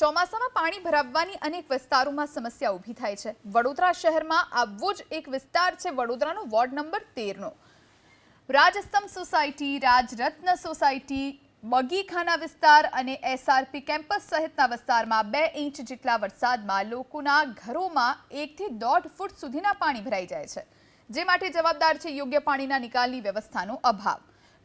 ચોમાસામાં પાણી ભરાવવાની અનેક વિસ્તારોમાં સમસ્યા ઊભી થાય છે. વડોદરા શહેરમાં આવો જ એક વિસ્તાર છે વડોદરાનો વોર્ડ નંબર તેરનો. રાજસ્તંભ સોસાયટી, રાજરત્ન સોસાયટી, બગીખાના વિસ્તાર અને એસઆરપી કેમ્પસ સહિતના વિસ્તારમાં બે ઇંચ જેટલા વરસાદમાં લોકોના ઘરોમાં એકથી દોઢ ફૂટ સુધીના પાણી ભરાઈ જાય છે. જે માટે જવાબદાર છે યોગ્ય પાણીના નિકાલની વ્યવસ્થાનો અભાવ.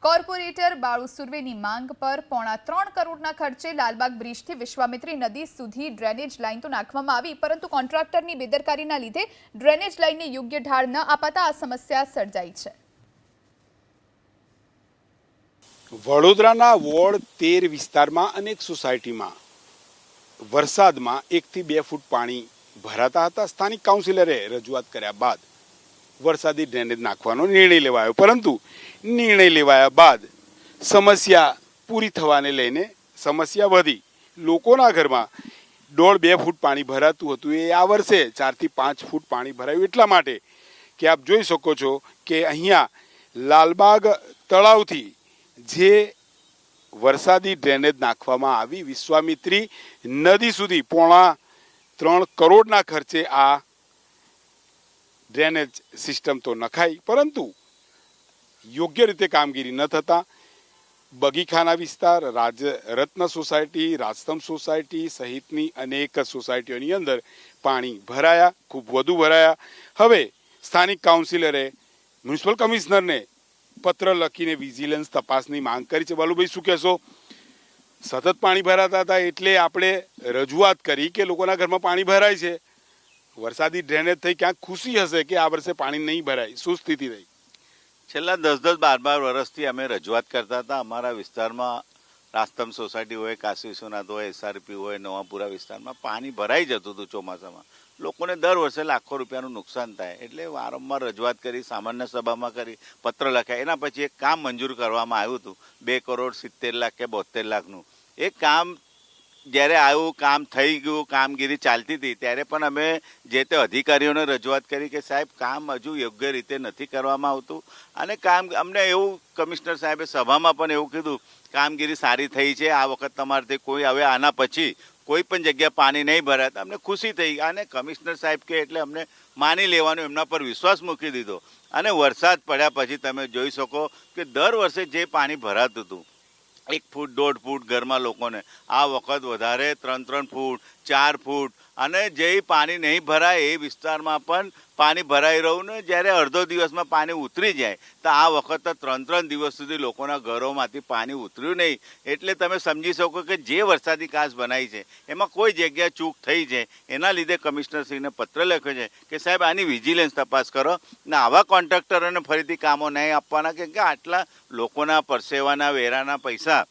કોર્પોરેટર બાળુ સુર્વેની માંગ પર પોણા ત્રણ કરોડના ખર્ચે લાલબાગ બ્રિજથી વિશ્વામિત્રી નદી સુધી ડ્રેનેજ લાઇન તો નાખવામાં આવી, પરંતુ કોન્ટ્રાક્ટરની બેદરકારીના લીધે ડ્રેનેજ લાઇનને યોગ્ય ઢાળ ન અપાતા આ સમસ્યા સર્જાઈ છે. વડોદરાના વોર્ડ તેર વિસ્તારમાં અનેક સોસાયટીમાં વરસાદમાં એકથી બે ફૂટ પાણી ભરાતા હતા. સ્થાનિક કાઉન્સિલરે રજૂઆત કર્યા બાદ વરસાદી ડ્રેનેજ નાખવાનો નિર્ણય લેવાયો. પરંતુ નિર્ણય લેવાયા બાદ સમસ્યા પૂરી થવાને લઈને સમસ્યા વધી. લોકોના ઘરમાં દોઢ બે ફૂટ પાણી ભરાતું હતું. એ આ વર્ષે ચારથી પાંચ ફૂટ પાણી ભરાયું. એટલા માટે કે આપ જોઈ શકો છો કે અહીંયા લાલબાગ તળાવથી જે વરસાદી ડ્રેનેજ નાખવામાં આવી, વિશ્વામિત્રી નદી સુધી પોણા ત્રણ કરોડના ખર્ચે આ ડ્રેનેજ સિસ્ટમ તો નખાઈ, પરંતુ યોગ્ય રીતે કામગીરી ન થતાં બગીખાના વિસ્તાર રાજ રત્ન સોસાયટી રાજસ્તંભ સોસાયટી સહિતની અનેક સોસાયટીઓની અંદર પાણી ભરાયા, ખૂબ વધુ ભરાયા. હવે સ્થાનિક કાઉન્સિલરે મ્યુનિસિપલ કમિશનરને પત્ર લખીને વિજિલન્સ તપાસની માંગ કરી છે. બાલુભાઈ, શું કહેશો? સતત પાણી ભરાતા હતા એટલે આપણે રજૂઆત કરી કે લોકોના ઘરમાં પાણી ભરાય છે. વરસાદી ડ્રેનેજ થઈ ક્યાંક ખુશી હશે કે આ વર્ષે પાણી નહીં ભરાય? શું સ્થિતિ રહી? છેલ્લા દસ દસ બાર બાર વર્ષથી અમે રજૂઆત કરતા હતા, અમારા વિસ્તારમાં રાસ્તમ સોસાયટી હોય, કાશી વિશ્વનાથ હોય એસઆરપી હોય, નવાપુરા વિસ્તારમાં પાણી ભરાઈ જતું હતું ચોમાસામાં. લોકોને દર વર્ષે લાખો રૂપિયાનું નુકસાન થાય. એટલે વારંવાર રજૂઆત કરી, સામાન્ય સભામાં કરી, પત્ર લખાય. એના પછી એક કામ મંજૂર કરવામાં આવ્યું હતું, બે કરોડ સિત્તેર લાખ કે બોતેર લાખનું. એ કામ જ્યારે આવ્યું કામ થઈ ગયું, કામગીરી ચાલતી હતી, ત્યારે પણ અમે જે તે અધિકારીઓને રજૂઆત કરી કે સાહેબ, કામ હજુ યોગ્ય રીતે નથી કરવામાં આવતું. અને કામ, અમને એવું કમિશનર સાહેબે સભામાં પણ એવું કીધું, કામગીરી સારી થઈ છે, આ વખત તમારાથી કોઈ હવે આના પછી કોઈ પણ જગ્યા પાણી નહીં ભરાય. અમને ખુશી થઈ અને કમિશનર સાહેબ કે એટલે અમને માની લેવાનો, એમના પર વિશ્વાસ મૂકી દીધો. અને વરસાદ પડ્યા પછી તમે જોઈ શકો કે દર વર્ષે જે પાણી ભરાતું હતું એક ફૂટ દોઢ ફૂટ ઘરમાં લોકોને. આ વખત વધારે ત્રણ ત્રણ ફૂટ ચાર ફૂટ અને જે પાણી નહીં ભરાય એ વિસ્તારમાં પણ પાણી ભરાઈ રહ્યું ને જ્યારે અડધો દિવસમાં પાણી ઉતરી જાય, તો આ વખત ત્રણ ત્રણ દિવસ સુધી લોકોના ઘરોમાંથી પાણી ઉતર્યું નહીં. એટલે તમે સમજી શકો કે જે વરસાદી કાસ બનાવી છે, એમાં કોઈ જગ્યા ચૂક થઈ છે. એના લીધે કમિશનરશ્રીને પત્ર લખ્યો છે કે સાહેબ, આની વિજિલન્સ તપાસ કરો ને આવા કોન્ટ્રાક્ટરોને ફરીથી કામો નહીં આપવાના, કેમ કે આટલા લોકોના પરસેવાના, વેરાના પૈસા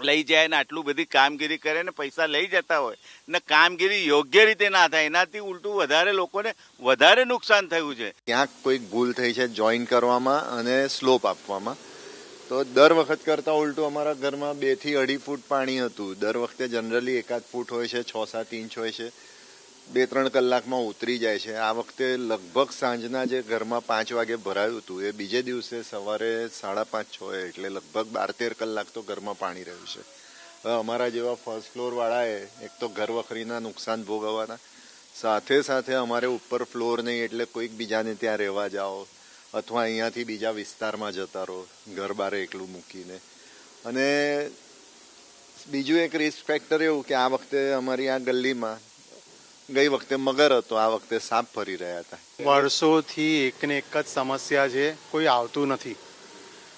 લઈ જાય ને આટલું બધી કામગીરી કરે ને પૈસા લઈ જતા હોય ને કામગીરી યોગ્ય રીતે ના થાય, એનાથી ઉલટું વધારે લોકોને વધારે નુકસાન થયું છે. ક્યાંક કોઈક ભૂલ થઈ છે જોઈન કરવામાં અને સ્લોપ આપવામાં. તો દર વખત કરતાં ઉલટું અમારા ઘરમાં બેથી અઢી ફૂટ પાણી હતું. દર વખતે જનરલી એકાદ ફૂટ હોય છે, છ સાત ઇંચ હોય છે. બે ત્રણ કલાકમાં ઉતરી જાય છે. આ વખતે લગભગ સાંજના જે ઘરમાં પાંચ વાગે ભરાયું હતું, એ બીજે દિવસે સવારે સાડા પાંચ છ એટલે લગભગ બાર તેર કલાક તો ઘરમાં પાણી રહ્યું છે. હવે અમારા જેવા ફર્સ્ટ ફ્લોર વાળાએ એક તો ઘર વખરીના નુકસાન ભોગવવાના, સાથે સાથે અમારે ઉપર ફ્લોર નહીં એટલે કોઈક બીજાને ત્યાં રહેવા જાઓ, અથવા અહીંયાથી બીજા વિસ્તારમાં જતા રહો, ઘર બારે એકલું મૂકીને. અને બીજું એક રિસ્ક ફેક્ટર એવું કે આ વખતે અમારી આ ગલીમાં ગઈ વખતે મગર હતો, આ વખતે સાપ ફરી રહ્યા હતા. વર્ષોથી એકને એક જ સમસ્યા છે, કોઈ આવતું નથી.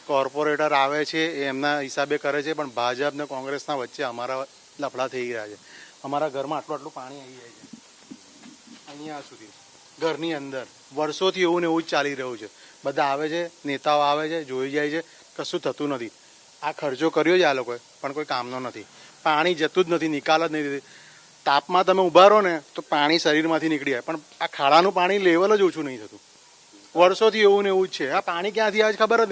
કોર્પોરેટર આવે છે, એ એમના હિસાબે કરે છે, પણ ભાજપ ને કોંગ્રેસના વચ્ચે અમારા લફડા થઈ રહ્યા છે. અમારા ઘરમાં આટલું આટલું પાણી આવી જાય છે. અહીંયા સુધી. ઘરની અંદર. વર્ષોથી એવું ને એવું જ ચાલી રહ્યું છે. બધા આવે છે, નેતાઓ આવે છે, જોઈ જાય છે, કશું થતું નથી. આ ખર્ચો કર્યો છે આ લોકોએ, પણ કોઈ કામનો નથી. પાણી જતું જ નથી, નિકાલ જ નહીં થતી. તાપમાં તમે ઊભા રહો ને તો પાણી શરીરમાંથી નીકળી જાય. પણ આ ખાડાનું પાણી લેવલ જ ઓછું નહીં થતું. વર્ષોથી એવું ને એવું જ છે. આ પાણી ક્યાંથી છે ખબર જ